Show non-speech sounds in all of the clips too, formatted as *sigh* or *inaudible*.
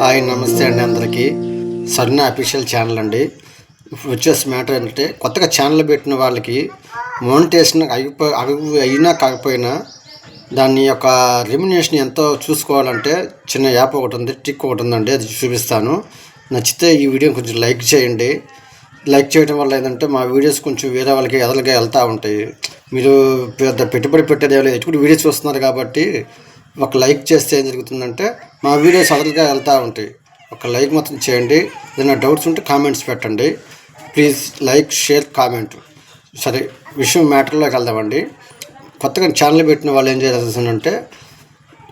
Hi నమస్తే అండి అందరికీ. సరైన అఫీషియల్ ఛానల్ అండి. ఇప్పుడు వచ్చేసి మ్యాటర్ ఏంటంటే కొత్తగా ఛానల్ పెట్టిన వాళ్ళకి మోనిటేషన్ అయిపో అవి అయినా కాకపోయినా దాని యొక్క రెమ్యునేషన్ ఎంతో చూసుకోవాలంటే చిన్న యాప్ ఒకటి ఉంది టిక్ ఒకటి ఉందండి అది చూపిస్తాను. నచ్చితే ఈ వీడియో కొంచెం లైక్ చేయండి. లైక్ చేయడం వల్ల ఏంటంటే మా వీడియోస్ కొంచెం వేరే వాళ్ళకి ఎదలుగా వెళ్తూ ఉంటాయి. మీరు పెద్ద పెట్టుబడి పెట్టేది ఏం లేదు ఇప్పుడు వీడియోస్ చూస్తున్నారు కాబట్టి ఒక లైక్ చేస్తే ఏం జరుగుతుందంటే మా వీడియోస్ అదలుగా వెళ్తూ ఉంటాయి. ఒక లైక్ మాత్రం చేయండి. ఏదైనా డౌట్స్ ఉంటే కామెంట్స్ పెట్టండి. Please like share comment. సరే విషయం మ్యాటర్లోకి వెళ్దామండి. కొత్తగా ఛానల్ పెట్టిన వాళ్ళు ఏం చేయాల్సిందంటే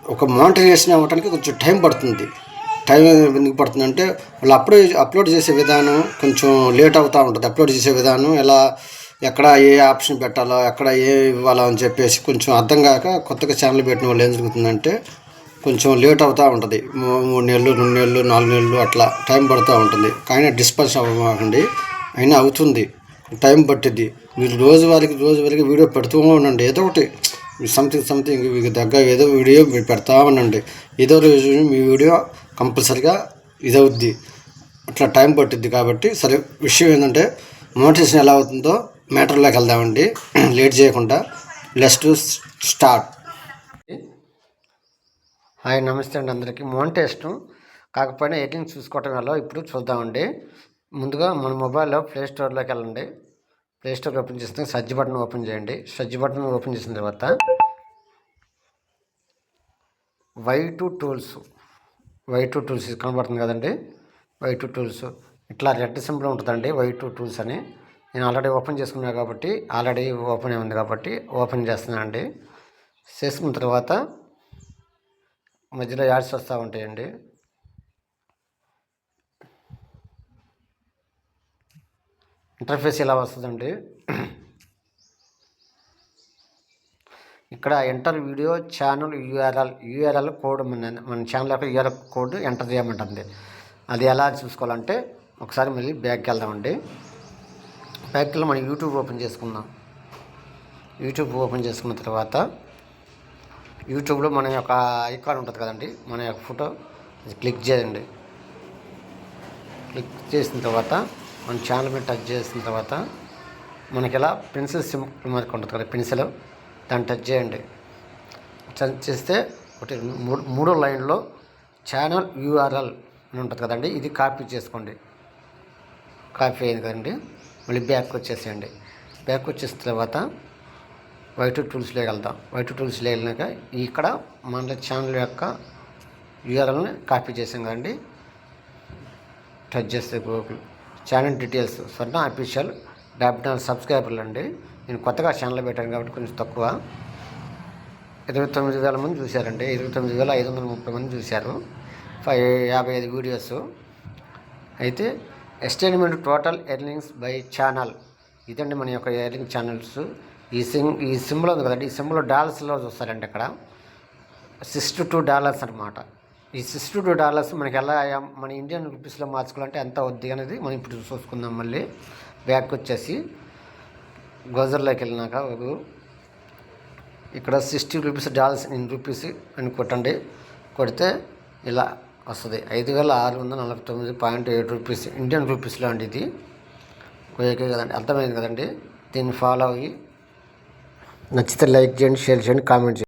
ఒక మానిటైజేషన్ అవ్వడానికి కొంచెం టైం పడుతుంది. టైం ఎందుకు పడుతుందంటే వాళ్ళు అప్లోడ్ అప్లోడ్ చేసే విధానం కొంచెం లేట్ అవుతూ ఉంటుంది. అప్లోడ్ చేసే విధానం ఎలా ఎక్కడ ఏ ఆప్షన్ పెట్టాలో ఎక్కడ ఏ ఇవ్వాలో అని చెప్పేసి కొంచెం అర్థం కాక కొత్తగా ఛానల్ పెట్టిన వాళ్ళు ఏం జరుగుతుందంటే కొంచెం లేట్ అవుతూ ఉంటుంది. మూడు నెలలు రెండు నెలలు నాలుగు నెలలు అట్లా టైం పడుతూ ఉంటుంది. కానీ డిస్పన్స్ అవ్వకండి. అయినా అవుతుంది. టైం పట్టిద్ది. మీరు రోజువారికి రోజువారికి వీడియో పెడుతూ ఉండండి. ఏదో ఒకటి సంథింగ్ సంథింగ్ మీకు దగ్గర ఏదో వీడియో మీరు పెడతా ఉండండి. ఏదో రోజు మీ వీడియో కంపల్సరిగా ఇదవుద్ది. అట్లా టైం పట్టిద్ది కాబట్టి సరే విషయం ఏంటంటే మోటివేషన్ ఎలా అవుతుందో మ్యాటర్లోకి వెళ్దామండి. *clears throat* లేట్ చేయకుండా. లెస్ టు స్టార్ట్ హాయ్ నమస్తే అండి అందరికీ. మోనిటేషన్ కాకపోయినా ఎడిటింగ్ చూసుకోవటం వల్ల ఇప్పుడు చూద్దామండి. ముందుగా మన మొబైల్లో ప్లే స్టోర్లోకి వెళ్ళండి. ప్లే స్టోర్ ఓపెన్ చేస్తే సజ్జ బటన్ ఓపెన్ చేయండి. సజ్జ బటన్ ఓపెన్ చేసిన తర్వాత Y two tools Y two tools కనబడుతుంది కదండి. వై టు టూల్స్ ఇట్లా రెడ్ సింబల్ ఉంటుందండి. వై టు టూల్స్ అని. నేను ఆల్రెడీ ఓపెన్ చేసుకున్నాను కాబట్టి ఆల్రెడీ ఓపెన్ అయి ఉంది కాబట్టి ఓపెన్ చేస్తున్నానండి. చేసుకున్న తర్వాత మధ్యలో యాడ్స్ వస్తూ ఉంటాయండి. ఇంటర్ఫేస్ ఇలా వస్తుందండి? ఇక్కడ enter video channel URL URL code మన మన ఛానల్ యొక్క యూఆర్ఎల్ కోడ్ ఎంటర్ చేయమంటుంది. అది ఎలా చూసుకోవాలంటే ఒకసారి మళ్ళీ బ్యాక్కి వెళ్దామండి. బ్యాక్కి మనం యూట్యూబ్ ఓపెన్ చేసుకుందాం. యూట్యూబ్ ఓపెన్ చేసుకున్న తర్వాత యూట్యూబ్లో మన యొక్క ఐకాన్ ఉంటుంది కదండి మన యొక్క ఫోటో క్లిక్ చేయండి. క్లిక్ చేసిన తర్వాత మన ఛానల్ మీద టచ్ చేసిన తర్వాత మనకి ఎలా పెన్సిల్ సిమ్ మనకు ఉంటుంది కదా పెన్సిల్ దాన్ని టచ్ చేయండి. టచ్ చేస్తే ఒకటి మూడు మూడో లైన్లో ఛానల్ యూఆర్ఎల్ అని ఉంటుంది కదండి ఇది కాపీ చేసుకోండి. కాపీ అయింది కదండి. మళ్ళీ బ్యాక్ వచ్చేసేయండి. బ్యాక్ వచ్చేసిన తర్వాత వైట్ టూల్స్లోకి వెళ్దాం. వైట్ టూల్స్లో వెళ్ళినాక ఇక్కడ మన ఛానల్ యొక్క యూఆర్ఎల్ని కాపీ చేసాం కదండి. టచ్ చేస్తే Google channel details Swarna official డెబ్బై నాలుగు సబ్స్క్రైబర్లు అండి నేను కొత్తగా ఛానల్ పెట్టాను కాబట్టి కొంచెం తక్కువ. ఇరవై తొమ్మిది వేల మంది చూశారండి. ఇరవై తొమ్మిది వేల ఐదు వందల ముప్పై మంది చూశారు. ఫైవ్ యాభై ఐదు వీడియోస్ అయితే estimated total earnings by channel ఇదండి మన యొక్క ఎర్నింగ్ ఛానల్స్ ఈ సిమ్ ఈ సిమ్లో ఉంది కదండి. ఈ సిమ్లో డాలర్స్లో చూస్తారండి ఇక్కడ. సిక్స్టీ టూ డాలర్స్ అనమాట ఈ సిక్స్టీ టూ డాలర్స్ మనకి ఎలా మన ఇండియన్ రూపీస్లో మార్చుకోవాలంటే ఎంత అవుద్ది అనేది మనం ఇప్పుడు చూసుకుందాం మళ్ళీ. బ్యాక్ వచ్చేసి గోజర్లోకి వెళ్ళినాక ఇక్కడ sixty rupees dollars in rupees అని కొట్టండి. కొడితే ఇలా వస్తుంది. ఐదు వేల ఆరు వందల నలభై తొమ్మిది పాయింట్ ఏడు రూపీస్ ఇండియన్ రూపీస్ లాంటిది ఇది. ఓకే కదండి అర్థమైంది కదండి? దీన్ని ఫాలో అయ్యి నచ్చితే లైక్ చేయండి షేర్ చేయండి కామెంట్ చేయండి.